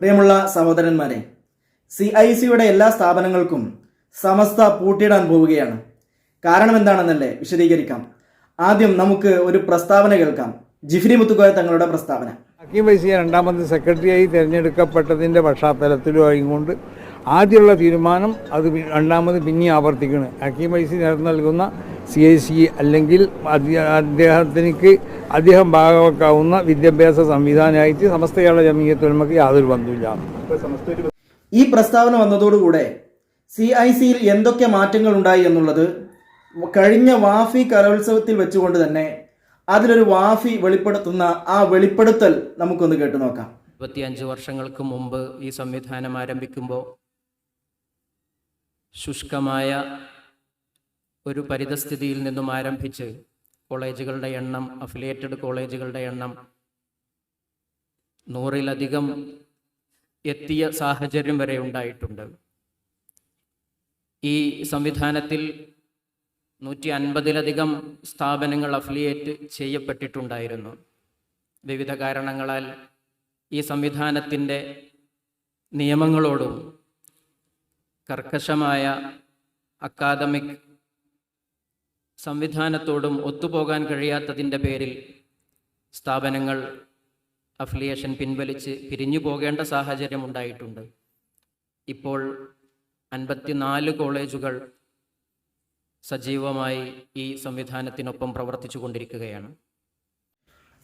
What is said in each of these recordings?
പ്രിയമുള്ള സഹോദരന്മാരെ C I സിയുടെ എല്ലാ സ്ഥാപനങ്ങൾക്കും സമസ്ത പൂട്ടിയിടാൻ പോവുകയാണ്. കാരണം എന്താണെന്നല്ലേ വിശദീകരിക്കാം. ആദ്യം നമുക്ക് ഒരു പ്രസ്താവന കേൾക്കാം. ജിഫ്രി മുത്തുക്കോയ തങ്ങളുടെ പ്രസ്താവന. ഹക്കീം വൈസിയെ രണ്ടാമത് സെക്രട്ടറിയായി തിരഞ്ഞെടുക്കപ്പെട്ടതിന്റെ പശ്ചാത്തലത്തിലും കൊണ്ട് ആദ്യമുള്ള തീരുമാനം അത് രണ്ടാമത് പിന്നെ ആവർത്തിക്കുന്നു ഹക്കീം വൈസി നേതൃത്വം നൽകുന്ന സി ഐ സി അല്ലെങ്കിൽ അദ്ദേ- അദ്ദേഹത്തിനിക്ക് അദ്ദേഹം ഭാഗമാക്കാവുന്ന വിദ്യാഭ്യാസ സംവിധാനമായിട്ട് സമസ്ത കേരള ജമീയത്തുലമക്ക് യാതൊരു ബന്ധമില്ല ഈ പ്രസ്താവന വന്നതോടുകൂടെ സി ഐ സിയിൽ എന്തൊക്കെ മാറ്റങ്ങൾ ഉണ്ടായി എന്നുള്ളത് കഴിഞ്ഞ വാഫി കലോത്സവത്തിൽ വെച്ചുകൊണ്ട് തന്നെ അതിലൊരു വാഫി വെളിപ്പെടുത്തുന്ന ആ വെളിപ്പെടുത്തൽ നമുക്കൊന്ന് കേട്ടു നോക്കാം. ഇരുപത്തിയഞ്ച് വർഷങ്ങൾക്ക് മുമ്പ് ഈ സംവിധാനം ആരംഭിക്കുമ്പോൾ ശുഷ്കമായ ഒരു പരിതസ്ഥിതിയിൽ നിന്നും ആരംഭിച്ച് കോളേജുകളുടെ എണ്ണം അഫിലിയേറ്റഡ് കോളേജുകളുടെ എണ്ണം നൂറിലധികം എത്തിയ സാഹചര്യം വരെ ഉണ്ടായിട്ടുണ്ട്. ഈ സംവിധാനത്തിൽ നൂറ്റി അൻപതിലധികം സ്ഥാപനങ്ങൾ അഫിലിയേറ്റ് ചെയ്യപ്പെട്ടിട്ടുണ്ടായിരുന്നു. വിവിധ കാരണങ്ങളാൽ ഈ സംവിധാനത്തിന്റെ നിയമങ്ങളോടും കർക്കശമായ അക്കാദമിക് സംവിധാനത്തോടും ഒത്തുപോകാൻ കഴിയാത്തതിന്റെ പേരിൽ സ്ഥാപനങ്ങൾ അഫിലിയേഷൻ പിൻവലിച്ച് പിരിഞ്ഞു പോകേണ്ട സാഹചര്യം ഉണ്ടായിട്ടുണ്ട്. ഇപ്പോൾ അൻപത്തിനാല് കോളേജുകൾ സജീവമായി ഈ സംവിധാനത്തിനൊപ്പം പ്രവർത്തിച്ചു കൊണ്ടിരിക്കുകയാണ്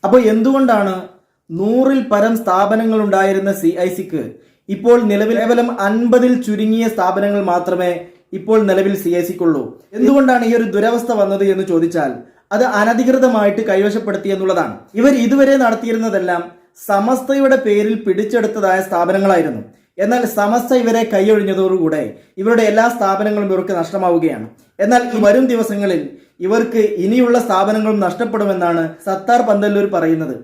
അപ്പോൾ എന്തുകൊണ്ടാണ് നൂറിൽ പരം സ്ഥാപനങ്ങൾ ഉണ്ടായിരുന്ന സി ഐ സിക്ക് ഇപ്പോൾ നിലവിൽ കേവലം അൻപതിൽ ചുരുങ്ങിയ സ്ഥാപനങ്ങൾ മാത്രമേ ഇപ്പോൾ നിലവിൽ സി ഐ സിക്കുള്ളൂ. എന്തുകൊണ്ടാണ് ഈ ഒരു ദുരവസ്ഥ വന്നത് എന്ന് ചോദിച്ചാൽ അത് അനധികൃതമായിട്ട് കൈവശപ്പെടുത്തി എന്നുള്ളതാണ്. ഇവർ ഇതുവരെ നടത്തിയിരുന്നതെല്ലാം സമസ്തയുടെ പേരിൽ പിടിച്ചെടുത്തതായ സ്ഥാപനങ്ങളായിരുന്നു. എന്നാൽ സമസ്ത ഇവരെ കൈയൊഴിഞ്ഞതോടുകൂടെ ഇവരുടെ എല്ലാ സ്ഥാപനങ്ങളും ഇവർക്ക് നഷ്ടമാവുകയാണ്. എന്നാൽ ഈ വരും ദിവസങ്ങളിൽ ഇവർക്ക് ഇനിയുള്ള സ്ഥാപനങ്ങളും നഷ്ടപ്പെടുമെന്നാണ് സത്താർ പന്തല്ലൂർ പറയുന്നത്.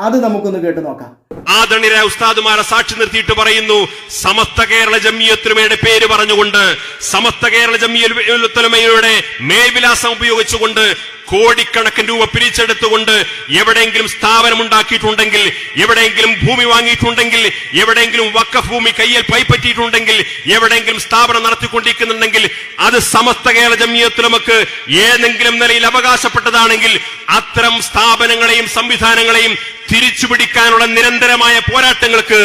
അത് നമുക്കൊന്ന് കേട്ട് നോക്കാം. ആദരണീയരായ ഉസ്താദുമാരെ സാക്ഷി നിർത്തിയിട്ട് പറയുന്നു സമസ്ത കേരള ജമിയത്തുലമയുടെ പേര് പറഞ്ഞുകൊണ്ട് സമസ്ത കേരള ജമിയത്തുലമയുടെ മേൽവിലാസം ഉപയോഗിച്ചുകൊണ്ട് കോടിക്കണക്കിന് രൂപ പിരിച്ചെടുത്തുകൊണ്ട് എവിടെയെങ്കിലും സ്ഥാപനം ഉണ്ടാക്കിയിട്ടുണ്ടെങ്കിൽ എവിടെയെങ്കിലും ഭൂമി വാങ്ങിയിട്ടുണ്ടെങ്കിൽ എവിടെയെങ്കിലും വക്ക ഭൂമി കയ്യിൽ പൈപ്പറ്റിയിട്ടുണ്ടെങ്കിൽ എവിടെയെങ്കിലും സ്ഥാപനം നടത്തിക്കൊണ്ടിരിക്കുന്നുണ്ടെങ്കിൽ അത് സമസ്ത കേരള ജമിയത്തുലമക്ക് ഏതെങ്കിലും നിലയിൽ അവകാശപ്പെട്ടതാണെങ്കിൽ അത്തരം സ്ഥാപനങ്ങളെയും സംവിധാനങ്ങളെയും തിരിച്ചുപിടിക്കാനുള്ള നിരന്തരമായ പോരാട്ടങ്ങൾക്ക്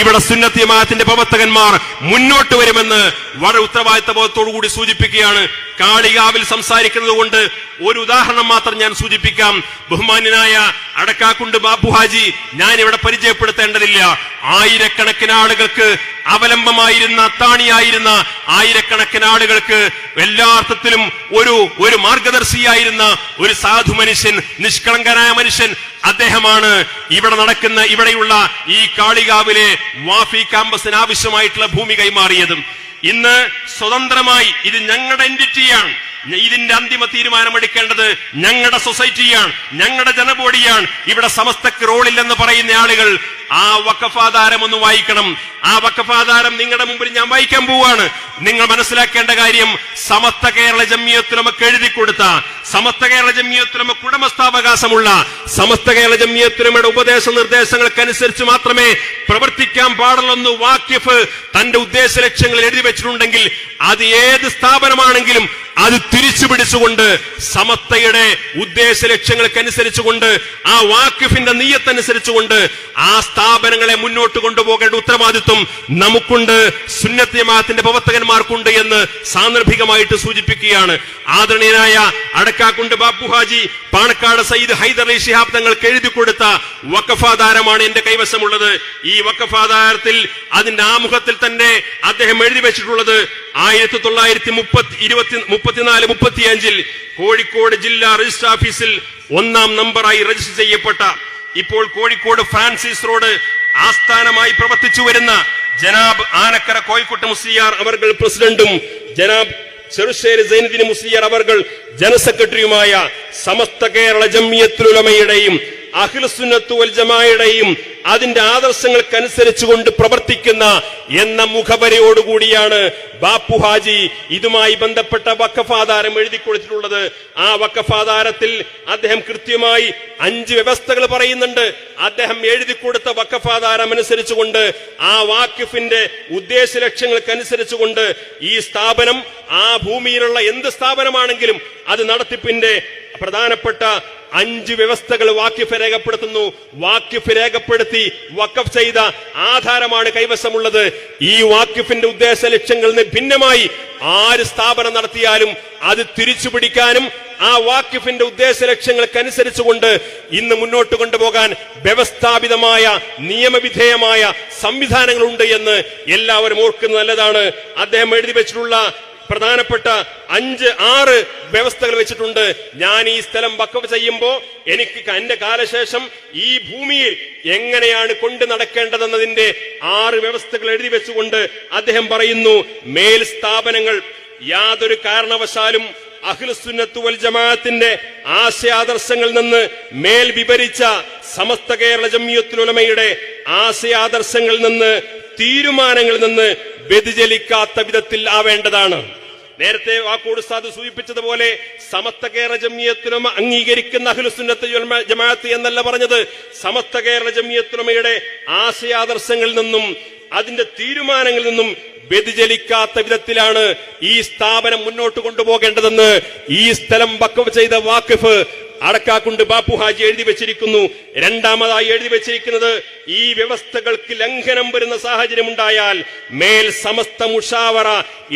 ഇവിടെ സുന്നത്തിയമാത്തിന്റെ പ്രവർത്തകന്മാർ മുന്നോട്ട് വരുമെന്ന് വളരെ ഉത്തരവാദിത്ത ബോധത്തോടുകൂടി സൂചിപ്പിക്കുകയാണ്. കാളികാവിൽ സംസാരിക്കുന്നത് കൊണ്ട് ഒരു ഉദാഹരണം മാത്രം ഞാൻ സൂചിപ്പിക്കാം. ബഹുമാന്യനായ അടക്കാക്കുണ്ട് ബാബു ഹാജി ഞാൻ ഇവിടെ പരിചയപ്പെടുത്തേണ്ടതില്ല. ആയിരക്കണക്കിന് ആളുകൾക്ക് അവലംബമായിരുന്ന അത്താണിയായിരുന്ന ആയിരക്കണക്കിന് ആളുകൾക്ക് എല്ലാ അർത്ഥത്തിലും ഒരു ഒരു മാർഗദർശിയായിരുന്ന ഒരു സാധു മനുഷ്യൻ നിഷ്കളങ്കനായ മനുഷ്യൻ അദ്ദേഹമാണ്. ഇവിടെ നടക്കുന്ന ഇവിടെയുള്ള ഈ കാളികാവിലെ വാഫി ക്യാമ്പസിന് ആവശ്യമായിട്ടുള്ള ഭൂമി കൈമാറിയതും. ഇന്ന് സ്വതന്ത്രമായി ഇത് ഞങ്ങളുടെ എന്റിറ്റിയാണ് ഇതിന്റെ അന്തിമ തീരുമാനമെടുക്കേണ്ടത് ഞങ്ങളുടെ സൊസൈറ്റിയാണ് ഞങ്ങളുടെ ജനബോഡിയാണ്. ഇവിടെ സമസ്തക്ക് റോളില്ലെന്ന് പറയുന്ന ആളുകൾ ആ വക്കഫാധാരം ഒന്ന് വായിക്കണം. ആ വക്കഫാധാരം നിങ്ങളുടെ മുമ്പിൽ ഞാൻ വായിക്കാൻ പോവാണ്. നിങ്ങൾ മനസ്സിലാക്കേണ്ട കാര്യം സമസ്ത കേരള ജമ്മിയത്തുലമക്ക് എഴുതി കൊടുത്ത സമസ്ത കേരള ജമ്മിയത്തുലമക്ക് ഉടമസ്ഥാവകാശമുള്ള സമസ്ത കേരള ജമ്മിയത്തുലമയുടെ ഉപദേശ നിർദ്ദേശങ്ങൾക്കനുസരിച്ച് മാത്രമേ പ്രവർത്തിക്കാൻ പാടുള്ളൊന്ന് വാക്യഫ് തന്റെ ഉദ്ദേശ ലക്ഷ്യങ്ങൾ എഴുതി വെച്ചിട്ടുണ്ടെങ്കിൽ അത് ഏത് സ്ഥാപനമാണെങ്കിലും അത് തിരിച്ചു പിടിച്ചുകൊണ്ട് സമത്തയുടെ ഉദ്ദേശ ലക്ഷ്യങ്ങൾക്കനുസരിച്ചുകൊണ്ട് ആ വാക്കിഫിന്റെ നീയത്തനുസരിച്ചുകൊണ്ട് ആ സ്ഥാപനങ്ങളെ മുന്നോട്ട് കൊണ്ടുപോകേണ്ട ഉത്തരവാദിത്വം നമുക്കുണ്ട് സുന്നത്യമാത്തിന്റെ പ്രവർത്തകന്മാർക്കുണ്ട് എന്ന് സാന്ദർഭികമായിട്ട് സൂചിപ്പിക്കുകയാണ്. ആദരണീയനായ അടക്കാക്കുണ്ട് ഹാജി പാണക്കാട് സയ്യിദ് ഹൈദർ അലി ഷിഹാബ് തങ്ങൾക്ക് എഴുതി കൊടുത്ത വക്കഫാധാരമാണ് എന്റെ കൈവശമുള്ളത്. ഈ വക്കഫാധാരത്തിൽ അതിന്റെ ആമുഖത്തിൽ തന്നെ അദ്ദേഹം എഴുതി വെച്ചിട്ടുള്ളത് ആയിരത്തി തൊള്ളായിരത്തി മുപ്പത്തി ഇരുപത്തി മുപ്പത്തിനാല് മുപ്പത്തിയഞ്ചിൽ കോഴിക്കോട് ജില്ലാ രജിസ്റ്റർ ഓഫീസിൽ ഒന്നാം നമ്പറായി രജിസ്റ്റർ ചെയ്യപ്പെട്ട ഇപ്പോൾ കോഴിക്കോട് ഫ്രാൻസിസ് റോഡ് ആസ്ഥാനമായി പ്രവർത്തിച്ചു വരുന്ന ജനാബ് ആനക്കര കോഴിക്കോട്ട് മുസ്ലിയാർ അവർ പ്രസിഡന്റും ജനാബ് ചെറുശ്ശേരി സൈനുദ്ദീൻ മുസ്ലിയാർ അവർ ജനറൽ സെക്രട്ടറിയുമായ സമസ്ത കേരള ജമ്മിയത്തുലമയുടെയും അഖിലസുന്നത്തു വൽ ജമായുടെയും അതിന്റെ ആദർശങ്ങൾക്കനുസരിച്ച് കൊണ്ട് പ്രവർത്തിക്കുന്ന എന്ന മുഖവരയോടുകൂടിയാണ് ബാപ്പു ഹാജി ഇതുമായി ബന്ധപ്പെട്ട വക്കഫാധാരം എഴുതി കൊടുത്തിട്ടുള്ളത്. ആ വക്കഫാധാരത്തിൽ അദ്ദേഹം കൃത്യമായി അഞ്ച് വ്യവസ്ഥകൾ പറയുന്നുണ്ട്. അദ്ദേഹം എഴുതി കൊടുത്ത വക്കഫാധാരം അനുസരിച്ചുകൊണ്ട് ആ വാക്കിഫിന്റെ ഉദ്ദേശ ലക്ഷ്യങ്ങൾക്കനുസരിച്ചുകൊണ്ട് ഈ സ്ഥാപനം ആ ഭൂമിയിലുള്ള എന്ത് സ്ഥാപനമാണെങ്കിലും അത് നടത്തിപ്പിന്റെ പ്രധാനപ്പെട്ട അഞ്ച് വ്യവസ്ഥകൾ വാക്യഫ് രേഖപ്പെടുത്തുന്നു. വാക്യഫ് രേഖപ്പെടുത്തി വക്കഫ് ചെയ്ത ആധാരമാണ് കൈവശമുള്ളത്. ഈ വാക്യഫിന്റെ ഉദ്ദേശ ലക്ഷ്യങ്ങളിൽ നിന്ന് ഭിന്നമായി ആര് സ്ഥാപനം നടത്തിയാലും അത് തിരിച്ചു പിടിക്കാനും ആ വാക്യഫിന്റെ ഉദ്ദേശ ലക്ഷ്യങ്ങൾക്കനുസരിച്ചുകൊണ്ട് ഇന്ന് മുന്നോട്ട് കൊണ്ടുപോകാൻ വ്യവസ്ഥാപിതമായ നിയമവിധേയമായ സംവിധാനങ്ങളുണ്ട് എന്ന് എല്ലാവരും ഓർക്കുന്നത് നല്ലതാണ്. അദ്ദേഹം എഴുതി വെച്ചിട്ടുള്ള പ്രധാനപ്പെട്ട അഞ്ച് ആറ് വ്യവസ്ഥകൾ വെച്ചിട്ടുണ്ട്. ഞാൻ ഈ സ്ഥലം വക്കഫ് ചെയ്യുമ്പോൾ എനിക്ക് എന്റെ കാലശേഷം ഈ ഭൂമിയിൽ എങ്ങനെയാണ് കൊണ്ടു നടക്കേണ്ടതെന്നതിന്റെ ആറ് വ്യവസ്ഥകൾ എഴുതി വെച്ചുകൊണ്ട് അദ്ദേഹം പറയുന്നു മേൽ സ്ഥാപനങ്ങൾ യാതൊരു കാരണവശാലും അഖിലസുന്നത്തു വൽ ജമാഅത്തിന്റെ ആശയാദർശങ്ങളിൽ നിന്ന് മേൽ വിപരിച്ച സമസ്ത കേരള ജമ്മിയത്തുലമയുടെ ആശയാദർശങ്ങളിൽ നിന്ന് തീരുമാനങ്ങളിൽ നിന്ന് വ്യതിചലിക്കാത്ത വിധത്തിൽ ആവേണ്ടതാണ്. നേരത്തെ വാക്കോട് സാധു സൂചിപ്പിച്ചതുപോലെ സമസ്ത കേരള ജമ്മിയത്തുലമ അംഗീകരിക്കുന്ന അഖിലുസുന്നത്ത് ജമാഅത്ത് എന്നല്ല പറഞ്ഞത്. സമസ്ത കേരള ജമ്മിയത്തുലമയുടെ ആശയാദർശങ്ങളിൽ നിന്നും അതിന്റെ തീരുമാനങ്ങളിൽ നിന്നും വ്യതിചലിക്കാത്ത വിധത്തിലാണ് ഈ സ്ഥാപനം മുന്നോട്ട് കൊണ്ടുപോകേണ്ടതെന്ന് ഈ സ്ഥലം വക്കഫ് ചെയ്ത വാക്കിഫ് അടക്കാക്കുണ്ട് ബാപ്പു ഹാജി എഴുതി വെച്ചിരിക്കുന്നു. രണ്ടാമതായി എഴുതി വെച്ചിരിക്കുന്നത് ഈ വ്യവസ്ഥകൾക്ക് ലംഘനം വരുന്ന സാഹചര്യം ഉണ്ടായാൽ മേൽ സമസ്ത മുഷാവറ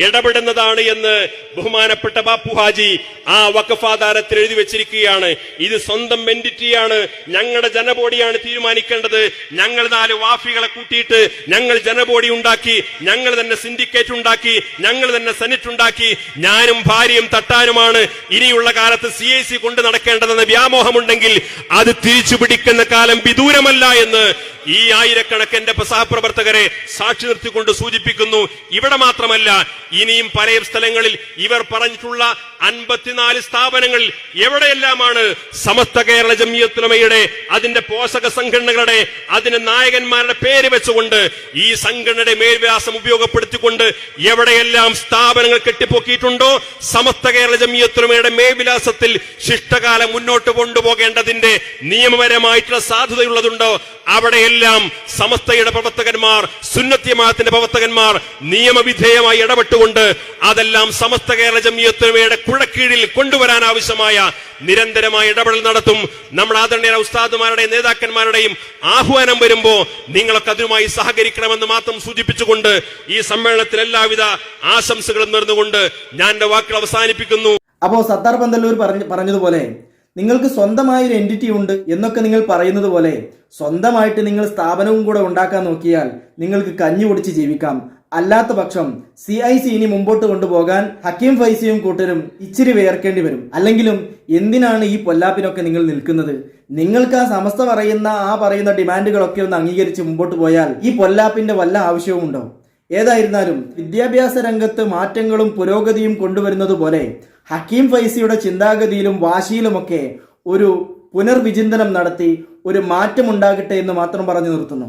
ഇടപെടുന്നതാണ് എന്ന് ബഹുമാനപ്പെട്ട ബാപ്പു ഹാജി ആ വക്കഫാധാരത്തിൽ എഴുതി വെച്ചിരിക്കുകയാണ്. ഇത് സ്വന്തം എന്റിറ്റിയാണ് ഞങ്ങളുടെ ജനബോഡിയാണ് തീരുമാനിക്കേണ്ടത്. ഞങ്ങൾ നാല് വാഫികളെ കൂട്ടിയിട്ട് ഞങ്ങൾ ജനബോഡി ഉണ്ടാക്കി ഞങ്ങൾ തന്നെ സിൻഡിക്കേറ്റ് ഉണ്ടാക്കി ഞങ്ങൾ തന്നെ സെനറ്റ് ഉണ്ടാക്കി. ഞാനും ഭാര്യയും തട്ടാനുമാണ് ഇനിയുള്ള കാലത്ത് സി ഐ സി കൊണ്ട് നടക്കേണ്ടതെന്ന വ്യാമോഹമുണ്ടെങ്കിൽ അത് തിരിച്ചു പിടിക്കുന്ന കാലം വിദൂരമല്ല എന്ന് ഈ ആയിരക്കണക്കിന്റെ സഹപ്രവർത്തകരെ സാക്ഷി നിർത്തിക്കൊണ്ട് സൂചിപ്പിക്കുന്നു. ഇവിടെ മാത്രമല്ല ഇനിയും പല സ്ഥലങ്ങളിൽ ഇവർ പറഞ്ഞിട്ടുള്ള അൻപത്തിനാല് സ്ഥാപനങ്ങളിൽ എവിടെയെല്ലാമാണ് സമസ്ത കേരള ജമിയത്തുലമയുടെ അതിന്റെ പോഷക സംഘടനകളുടെ അതിന്റെ നായകന്മാരുടെ പേര് വെച്ചുകൊണ്ട് ഈ സംഘടനയുടെ മേൽവ്യാസം ഉപയോഗപ്പെടുത്തിക്കൊണ്ട് എവിടെയെല്ലാം സ്ഥാപനങ്ങൾ കെട്ടിപ്പൊക്കിയിട്ടുണ്ടോ സമസ്ത കേരള ജമിയത്തുലമയുടെ മേൽവിലാസത്തിൽ ശിഷ്ടകാലം മുന്നോട്ട് കൊണ്ടുപോകേണ്ടതിന്റെ നിയമപരമായിട്ടുള്ള സാധുതയുള്ളതുണ്ടോ? അവിടെയെല്ലാം സമസ്തയുടെ പ്രവർത്തകന്മാർ സുന്നത്യമാത്തിന്റെ പ്രവർത്തകന്മാർ നിയമവിധേയമായി ഇടപെട്ടുകൊണ്ട് അതെല്ലാം സമസ്ത കേരള ജമിയത്തുമയുടെ കുഴക്കീഴിൽ കൊണ്ടുവരാൻ ആവശ്യമായ നിരന്തരമായ ഇടപെടൽ നടത്തും. നമ്മൾ ആദരണീയ ഉസ്താദുമാരുടെയും നേതാക്കന്മാരുടെയും ആഹ്വാനം വരുമ്പോ നിങ്ങളൊക്കെ അതുമായി സഹകരിക്കണമെന്ന് മാത്രം സൂചിപ്പിച്ചുകൊണ്ട് ഈ സമ്മേളനത്തിൽ എല്ലാവിധ ആശംസകളും നേർന്നുകൊണ്ട് ഞാൻ എന്റെ വാക്കുകൾ അവസാനിപ്പിക്കുന്നു. അപ്പോ സത്താർ പന്തല്ലൂർ പറഞ്ഞ പറഞ്ഞതുപോലെ നിങ്ങൾക്ക് സ്വന്തമായ ഒരു എന്റിറ്റി ഉണ്ട് എന്നൊക്കെ നിങ്ങൾ പറയുന്നത് പോലെ സ്വന്തമായിട്ട് നിങ്ങൾ സ്ഥാപനവും കൂടെ ഉണ്ടാക്കാൻ നോക്കിയാൽ നിങ്ങൾക്ക് കഞ്ഞി കുടിച്ച് ജീവിക്കാം. അല്ലാത്ത പക്ഷം സി ഐ സി ഇനി മുമ്പോട്ട് കൊണ്ടുപോകാൻ ഹക്കീം ഫൈസിയും കൂട്ടരും ഇച്ചിരി വേർക്കേണ്ടി വരും. അല്ലെങ്കിലും എന്തിനാണ് ഈ പൊല്ലാപ്പിനൊക്കെ നിങ്ങൾ നിൽക്കുന്നത്? നിങ്ങൾക്ക് ആ സമസ്ത പറയുന്ന ആ പറയുന്ന ഡിമാൻഡുകളൊക്കെ ഒന്ന് അംഗീകരിച്ച് മുമ്പോട്ട് പോയാൽ ഈ പൊല്ലാപ്പിന്റെ വല്ല ആവശ്യവുമുണ്ടോ? ഏതായിരുന്നാലും വിദ്യാഭ്യാസ രംഗത്ത് മാറ്റങ്ങളും പുരോഗതിയും കൊണ്ടുവരുന്നത് പോലെ ഹക്കീം ഫൈസിയുടെ ചിന്താഗതിയിലും വാശിയിലുമൊക്കെ ഒരു പുനർവിചിന്തനം നടത്തി ഒരു മാറ്റമുണ്ടാകട്ടെ എന്ന് മാത്രം പറഞ്ഞു നിർത്തുന്നു.